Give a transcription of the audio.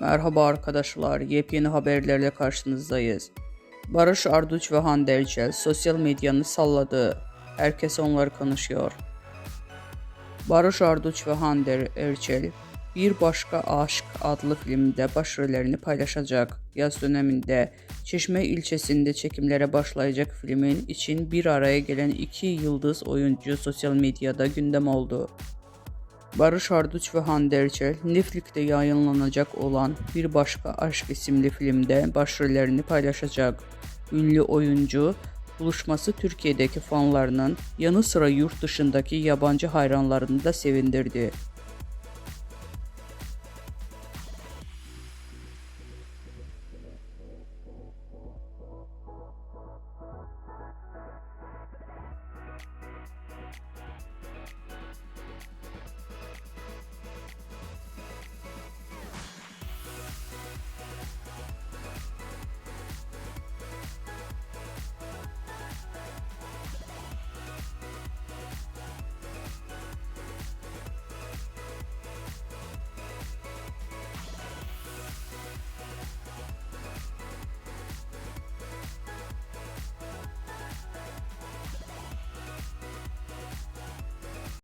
Merhaba arkadaşlar, yepyeni haberlerle karşınızdayız. Barış Arduç ve Hande Erçel sosyal medyanı salladı. Herkes onları konuşuyor. Barış Arduç ve Hande Erçel Bir Başka Aşk adlı filmde başrollerini paylaşacak. Yaz döneminde Çeşme ilçesinde çekimlere başlayacak filmin için bir araya gelen iki yıldız oyuncu sosyal medyada gündem oldu. Barış Arduç ve Hande Erçel, Netflix'te yayınlanacak olan Bir Başka Aşk isimli filmde başrollerini paylaşacak. Ünlü oyuncu, buluşması Türkiye'deki fanlarının yanı sıra yurt dışındaki yabancı hayranlarını da sevindirdi.